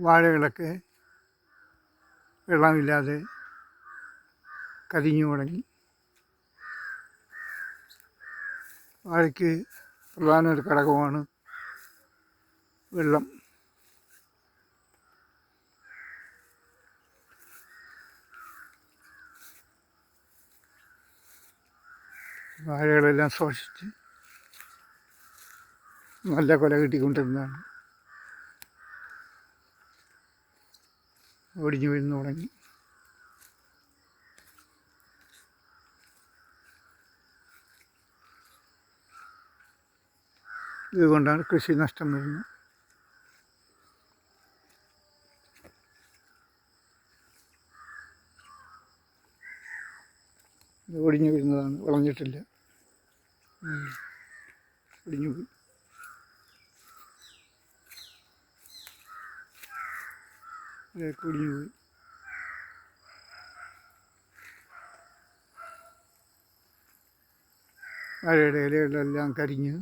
വാഴകളൊക്കെ വെള്ളമില്ലാതെ കരിഞ്ഞു തുടങ്ങി വാഴയ്ക്ക് പ്രധാന ഒരു ഘടകമാണ് വെള്ളം. വാഴകളെല്ലാം ശോഷിച്ച് നല്ല കൊല കിട്ടിക്കൊണ്ടിരുന്നതാണ്. ഒടിഞ്ഞു വീഴുന്നു തുടങ്ങി. ഇതുകൊണ്ടാണ് കൃഷി നഷ്ടം വരുന്നത്. ഒടിഞ്ഞു വീഴുന്നതാണ് വളഞ്ഞിട്ടില്ല. ഒടിഞ്ഞു പോയി അതൊക്കെ ഒടിഞ്ഞു പോയി വാഴയുടെ ഇലകളെല്ലാം കരിഞ്ഞ്.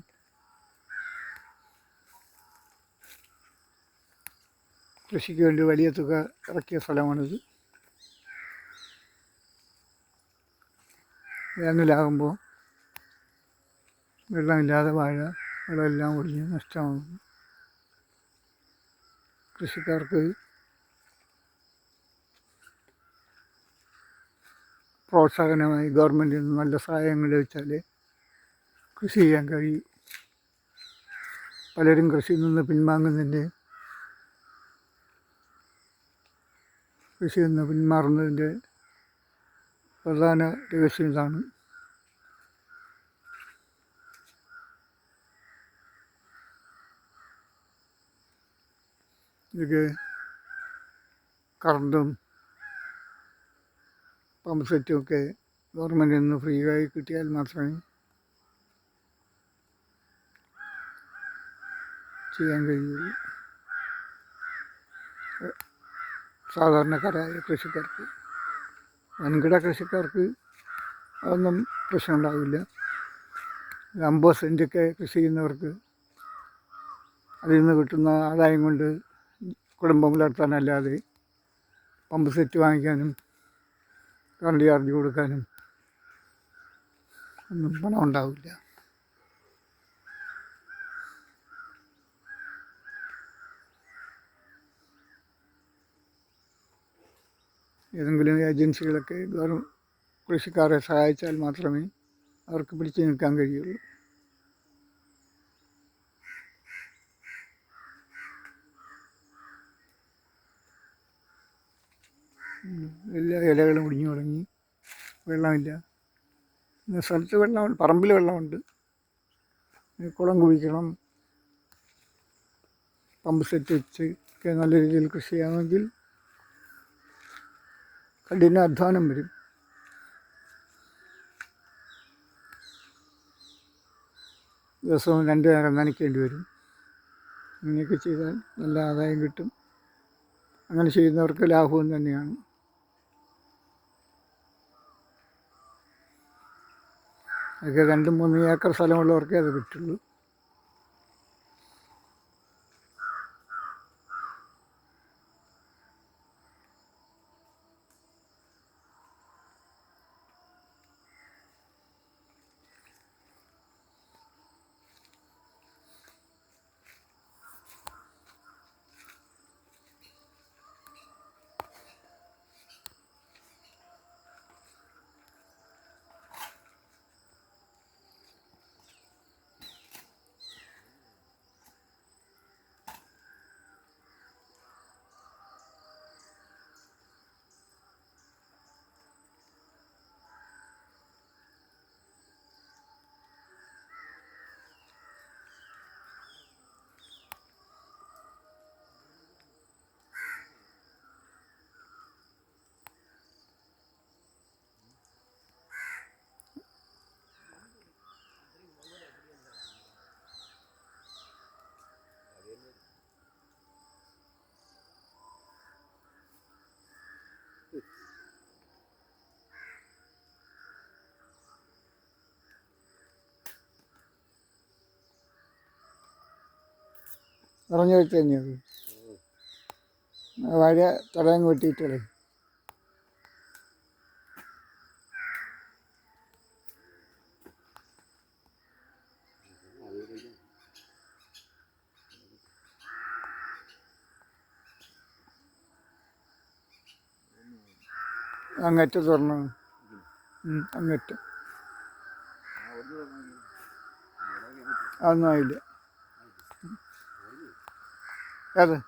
കൃഷിക്ക് വേണ്ടി വലിയ തുക ഇറക്കിയ സ്ഥലമാണിത്. വേനലാകുമ്പോൾ വെള്ളമില്ലാതെ വാഴ വെള്ളമെല്ലാം ഒടിഞ്ഞ് നഷ്ടമാകുന്നു. കൃഷിക്കാർക്ക് പ്രോത്സാഹനമായി ഗവൺമെന്റിൽ നിന്ന് നല്ല സഹായങ്ങൾ ലഭിച്ചാൽ കൃഷി ചെയ്യാൻ കഴിയും. പലരും കൃഷിയിൽ നിന്ന് പിൻവാങ്ങുന്നതിന്റെ കൃഷിയിൽ നിന്ന് പിന്മാറുന്നതിന്റെ പ്രധാന രഹസ്യം ഇതാണ്. ഇതൊക്കെ കറണ്ടും പമ്പ് സെറ്റും ഒക്കെ ഗവൺമെന്റിൽ നിന്ന് ഫ്രീ ആയി കിട്ടിയാൽ മാത്രമേ ചെയ്യാൻ കഴിയുള്ളൂ. സാധാരണക്കാരായ കൃഷിക്കാർക്ക് വൻകിട കൃഷിക്കാർക്ക് അതൊന്നും പ്രശ്നമുണ്ടാവില്ല. അമ്പത് സെന്റൊക്കെ കൃഷി ചെയ്യുന്നവർക്ക് അതിൽ നിന്ന് കിട്ടുന്ന ആദായം കൊണ്ട് കുടുംബം പുലർത്താനല്ലാതെ പമ്പ് സെറ്റ് വാങ്ങിക്കാനും കറണ്ട് ചാർജ് കൊടുക്കാനും ഒന്നും പണം ഉണ്ടാവില്ല. ഏതെങ്കിലും ഏജൻസികളൊക്കെ ഗവൺ കൃഷിക്കാരെ സഹായിച്ചാൽ മാത്രമേ അവർക്ക് പിടിച്ചു നിൽക്കാൻ കഴിയുള്ളൂ. എല്ലാ ഇലകളും ഒടിഞ്ഞു തുടങ്ങി. വെള്ളമില്ല. സ്ഥലത്ത് വെള്ളമുണ്ട് പറമ്പിൽ വെള്ളമുണ്ട്. കുളം കുഴിക്കണം. പമ്പ് സെറ്റ് വെച്ച് ഒക്കെ നല്ല രീതിയിൽ കൃഷി ചെയ്യാമെങ്കിൽ കഠിന അധ്വാനം വരും. ദിവസവും രണ്ട് നേരം നനയ്ക്കേണ്ടി വരും. അങ്ങനെയൊക്കെ ചെയ്താൽ നല്ല ആദായം കിട്ടും. അങ്ങനെ ചെയ്യുന്നവർക്ക് ലാഭവും തന്നെയാണ്. അതൊക്കെ രണ്ടും മൂന്ന് ഏക്കർ സ്ഥലമുള്ളവർക്കേ അത് പറ്റുള്ളൂ നിറഞ്ഞു വെച്ച് തന്നെയത് വാഴ തടയങ്ങ് വെട്ടിയിട്ടേ അങ്ങറ്റ തുറന്നു. അങ്ങറ്റ. അതൊന്നും ആയില്ല. അതെ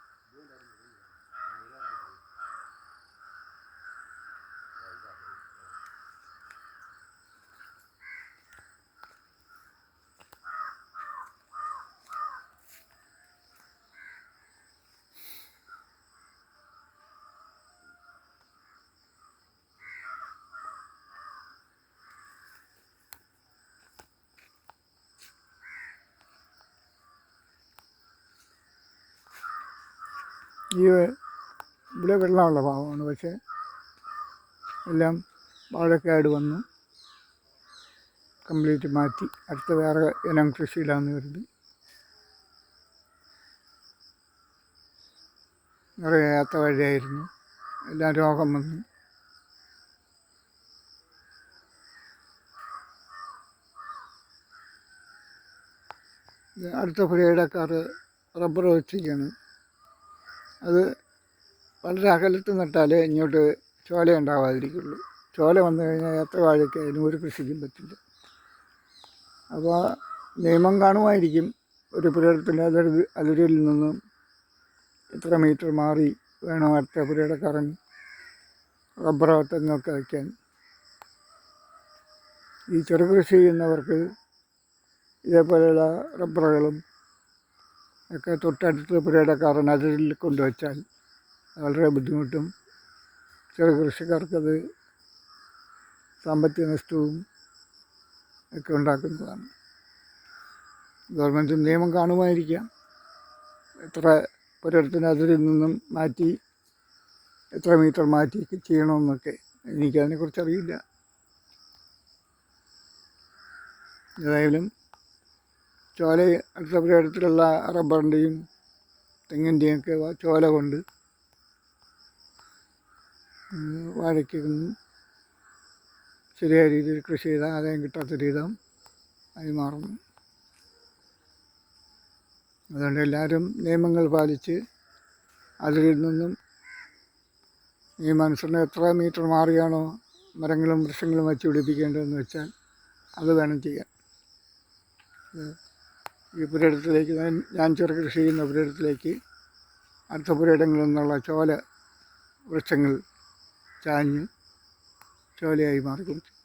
ഈ ഇവിടെ വെള്ളമുള്ള ഭാഗമാണ്. പക്ഷേ എല്ലാം വാഴക്കാട് വന്നു. കംപ്ലീറ്റ് മാറ്റി. അടുത്ത വേറെ ഇനം കൃഷിയിലാന്ന് വരുന്നത് നിറയാത്ത വഴിയായിരുന്നു. എല്ലാം രോഗം വന്നു. അടുത്ത പുഴയിടക്കാർ റബ്ബർ വെച്ചിരിക്കുകയാണ്. അത് വളരെ അകലത്ത് നട്ടാലേ ഇങ്ങോട്ട് ചോല ഉണ്ടാവാതിരിക്കുള്ളൂ. ചോല വന്നു കഴിഞ്ഞാൽ എത്ര വാഴയ്ക്ക് അതിന് ഒരു കൃഷിക്കും പറ്റില്ല. അപ്പോൾ നിയമം കാണുമായിരിക്കും ഒരു പുരയിടത്തിന്റെ അതൊരു അതിരിൽ നിന്നും ഇത്ര മീറ്റർ മാറി വേണം അടുത്ത പുരയിടക്കാരൻ റബ്ബറോ തെങ്ങൊക്കെ വയ്ക്കാൻ. ഈ ചെറുകൃഷി ചെയ്യുന്നവർക്ക് ഇതേപോലെയുള്ള റബ്ബറുകളും ഒക്കെ തൊട്ടടുത്ത് പുരയിടക്കാരൻ അതിരിൽ കൊണ്ടുവച്ചാൽ വളരെ ബുദ്ധിമുട്ടും. ചെറു കൃഷിക്കാർക്കത് സാമ്പത്തിക നഷ്ടവും ഒക്കെ ഉണ്ടാക്കുന്നതാണ്. ഗവൺമെന്റ് നിയമം കാണുമായിരിക്കാം. എത്ര പുരയിടത്തിന് അതിരിൽ നിന്നും മാറ്റി എത്ര മീറ്റർ മാറ്റി ചെയ്യണമെന്നൊക്കെ എനിക്കതിനെക്കുറിച്ച് അറിയില്ല ഏതായാലും ചോല അടുത്ത പുരയിടത്തിലുള്ള റബ്ബറിന്റെയും തെങ്ങിന്റെയും ഒക്കെ ചോല കൊണ്ട് വാഴയ്ക്ക് ശരിയായ രീതിയിൽ കൃഷി ചെയ്താൽ ആദായം കിട്ടാത്ത രീതിം ആയി മാറുന്നു. അതുകൊണ്ട് എല്ലാവരും നിയമങ്ങൾ പാലിച്ച് അതിൽ നിന്നും മനുഷ്യന് എത്ര മീറ്റർ മാറിയാണോ മരങ്ങളും വൃക്ഷങ്ങളും വച്ച് പിടിപ്പിക്കേണ്ടതെന്ന് വെച്ചാൽ അത് വേണം ചെയ്യാൻ. ഈ പുരയിടത്തിലേക്ക് ഞാൻ ചെറുകൃഷി ചെറു കൃഷി ചെയ്യുന്ന പുരയിടത്തിലേക്ക് അടുത്ത പുരയിടങ്ങളിൽ നിന്നുള്ള ചോല വൃക്ഷങ്ങൾ ചാഞ്ഞ് ചോലയായി മാറിക്കൊണ്ടിരിക്കും